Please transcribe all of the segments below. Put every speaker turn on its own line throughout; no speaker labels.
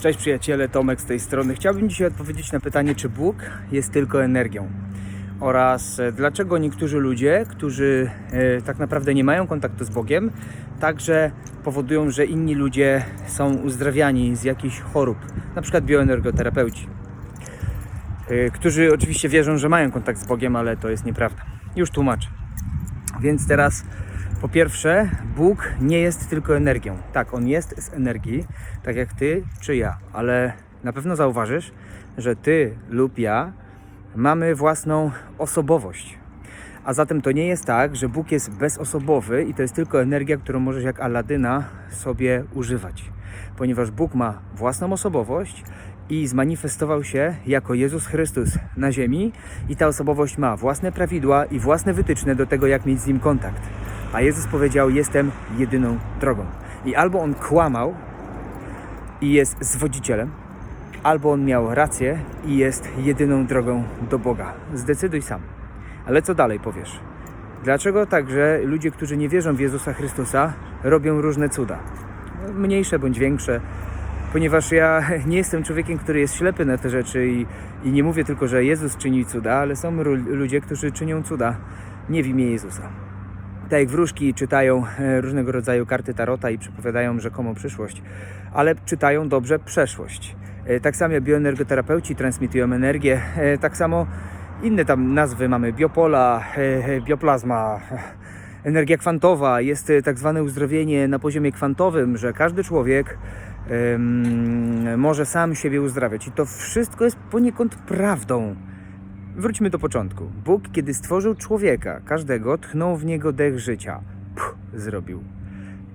Cześć przyjaciele, Tomek z tej strony. Chciałbym dzisiaj odpowiedzieć na pytanie, czy Bóg jest tylko energią oraz e, dlaczego niektórzy ludzie, którzy e, tak naprawdę nie mają kontaktu z Bogiem, także powodują, że inni ludzie są uzdrawiani z jakichś chorób, na przykład bioenergoterapeuci, e, którzy oczywiście wierzą, że mają kontakt z Bogiem, ale to jest nieprawda. Już tłumaczę. Więc teraz po pierwsze, Bóg nie jest tylko energią. Tak, on jest z energii, tak jak ty czy ja, ale na pewno zauważysz, że ty lub ja mamy własną osobowość. A zatem to nie jest tak, że Bóg jest bezosobowy i to jest tylko energia, którą możesz jak Aladyna sobie używać. Ponieważ Bóg ma własną osobowość i zmanifestował się jako Jezus Chrystus na ziemi i ta osobowość ma własne prawidła i własne wytyczne do tego, jak mieć z Nim kontakt. A Jezus powiedział, jestem jedyną drogą. I albo On kłamał i jest zwodzicielem, albo On miał rację i jest jedyną drogą do Boga. Zdecyduj sam. Ale co dalej powiesz? Dlaczego także ludzie, którzy nie wierzą w Jezusa Chrystusa, robią różne cuda? Mniejsze bądź większe, ponieważ ja nie jestem człowiekiem, który jest ślepy na te rzeczy i, i nie mówię tylko, że Jezus czyni cuda, ale są ludzie, którzy czynią cuda nie w imię Jezusa. Tak jak wróżki czytają e, różnego rodzaju karty tarota i przepowiadają rzekomą przyszłość, ale czytają dobrze przeszłość. E, Tak samo bioenergoterapeuci transmitują energię, e, tak samo inne tam nazwy mamy biopola, bioplazma, energia kwantowa, jest tak zwane uzdrowienie na poziomie kwantowym, że każdy człowiek może sam siebie uzdrawiać i to wszystko jest poniekąd prawdą. Wróćmy do początku. Bóg, kiedy stworzył człowieka, każdego, tchnął w niego dech życia. Puh, zrobił.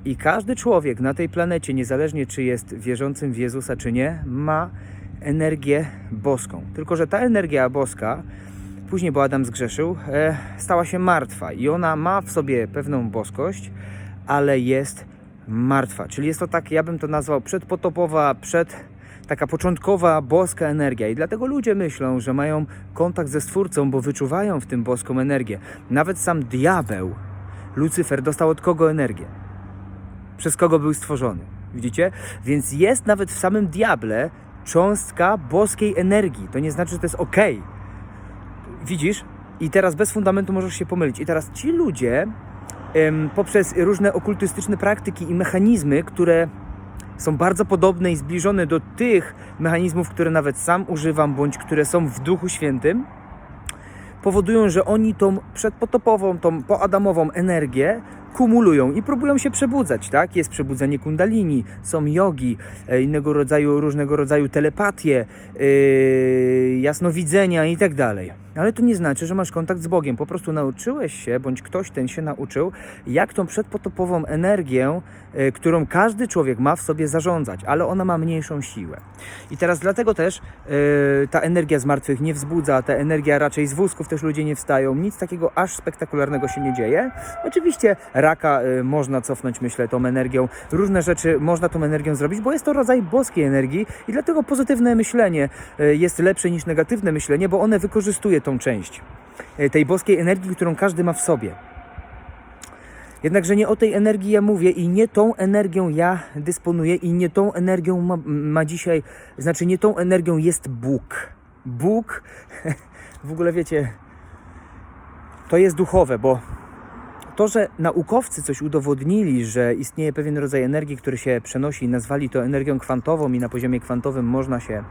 I każdy człowiek na tej planecie, niezależnie czy jest wierzącym w Jezusa, czy nie, ma energię boską. Tylko, że ta energia boska, później, bo Adam zgrzeszył, e, stała się martwa i ona ma w sobie pewną boskość, ale jest martwa. Czyli jest to tak, ja bym to nazwał przedpotopowa, przed taka początkowa boska energia i dlatego ludzie myślą, że mają kontakt ze Stwórcą, bo wyczuwają w tym boską energię. Nawet sam diabeł, Lucyfer, dostał od kogo energię? Przez kogo był stworzony? Widzicie? Więc jest nawet w samym diable cząstka boskiej energii. To nie znaczy, że to jest ok. Widzisz? I teraz bez fundamentu możesz się pomylić. I teraz ci ludzie poprzez różne okultystyczne praktyki i mechanizmy, które są bardzo podobne i zbliżone do tych mechanizmów, które nawet sam używam, bądź które są w Duchu Świętym, powodują, że oni tą przedpotopową, tą poadamową energię kumulują i próbują się przebudzać, tak? Jest przebudzenie kundalini, są jogi, e, innego rodzaju, różnego rodzaju telepatie, yy, jasnowidzenia i tak dalej. Ale to nie znaczy, że masz kontakt z Bogiem. Po prostu nauczyłeś się, bądź ktoś ten się nauczył, jak tą przedpotopową energię, e, którą każdy człowiek ma w sobie zarządzać, ale ona ma mniejszą siłę. I teraz dlatego też e, ta energia z martwych nie wzbudza, ta energia raczej z wózków też ludzie nie wstają, nic takiego aż spektakularnego się nie dzieje. Oczywiście raka e, można cofnąć, myślę, tą energią. Różne rzeczy można tą energią zrobić, bo jest to rodzaj boskiej energii i dlatego pozytywne myślenie e, jest lepsze niż negatywne myślenie, bo one wykorzystuje tą część e, tej boskiej energii, którą każdy ma w sobie. Jednakże nie o tej energii ja mówię i nie tą energią ja dysponuję i nie tą energią ma, ma dzisiaj, znaczy nie tą energią jest Bóg. Bóg, w ogóle wiecie, to jest duchowe, bo to, że naukowcy coś udowodnili, że istnieje pewien rodzaj energii, który się przenosi, nazwali to energią kwantową i na poziomie kwantowym można się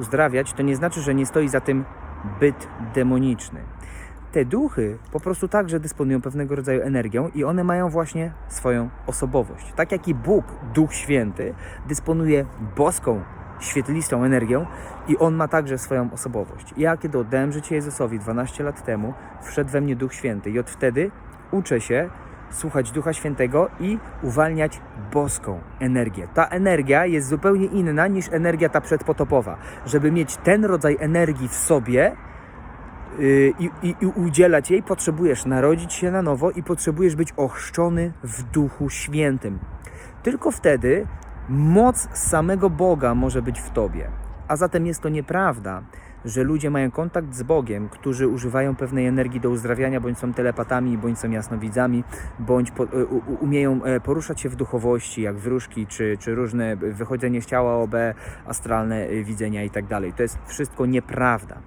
uzdrawiać, to nie znaczy, że nie stoi za tym byt demoniczny. Te duchy po prostu także dysponują pewnego rodzaju energią i one mają właśnie swoją osobowość. Tak jak i Bóg, Duch Święty, dysponuje boską, świetlistą energią i On ma także swoją osobowość. Ja kiedy oddałem życie Jezusowi 12 lat temu, wszedł we mnie Duch Święty i od wtedy uczę się słuchać Ducha Świętego i uwalniać boską energię. Ta energia jest zupełnie inna niż energia ta przedpotopowa. Żeby mieć ten rodzaj energii w sobie, i, i, i udzielać jej, potrzebujesz narodzić się na nowo i potrzebujesz być ochrzczony w Duchu Świętym. Tylko wtedy moc samego Boga może być w tobie. A zatem jest to nieprawda, że ludzie mają kontakt z Bogiem, którzy używają pewnej energii do uzdrawiania, bądź są telepatami, bądź są jasnowidzami, bądź po, u, u- umieją e, poruszać się w duchowości, jak wróżki, czy, czy różne wychodzenie z ciała OB, astralne e, widzenia i tak dalej. To jest wszystko nieprawda,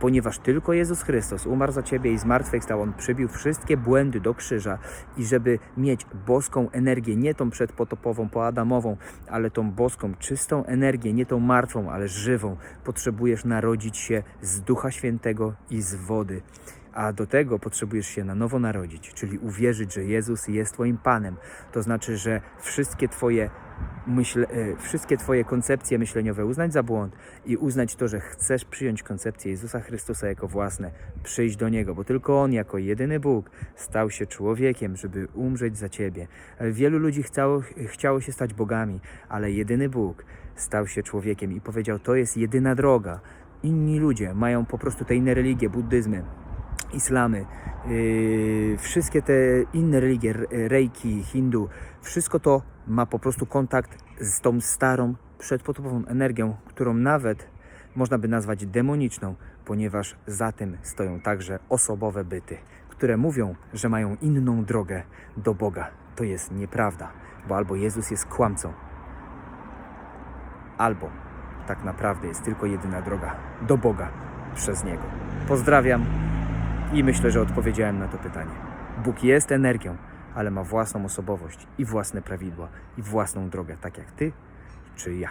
ponieważ tylko Jezus Chrystus umarł za Ciebie i zmartwychwstał. On przybił wszystkie błędy do krzyża i żeby mieć boską energię, nie tą przedpotopową, poadamową, ale tą boską, czystą energię, nie tą martwą, ale żywą, potrzebujesz narodzić się z Ducha Świętego i z wody. A do tego potrzebujesz się na nowo narodzić, czyli uwierzyć, że Jezus jest Twoim Panem. To znaczy, że wszystkie Twoje, myśl, e, wszystkie twoje koncepcje myśleniowe uznać za błąd i uznać to, że chcesz przyjąć koncepcję Jezusa Chrystusa jako własne, przyjść do Niego, bo tylko On jako jedyny Bóg stał się człowiekiem, żeby umrzeć za Ciebie. E, Wielu ludzi chciało, chciało się stać bogami, ale jedyny Bóg stał się człowiekiem i powiedział, to jest jedyna droga. Inni ludzie mają po prostu te inne religie, buddyzmy, islamy, yy, wszystkie te inne religie, reiki, hindu, wszystko to ma po prostu kontakt z tą starą, przedpotopową energią, którą nawet można by nazwać demoniczną, ponieważ za tym stoją także osobowe byty, które mówią, że mają inną drogę do Boga. To jest nieprawda, bo albo Jezus jest kłamcą, albo tak naprawdę jest tylko jedyna droga do Boga przez Niego. Pozdrawiam i myślę, że odpowiedziałem na to pytanie. Bóg jest energią, ale ma własną osobowość i własne prawidła i własną drogę, tak jak ty czy ja.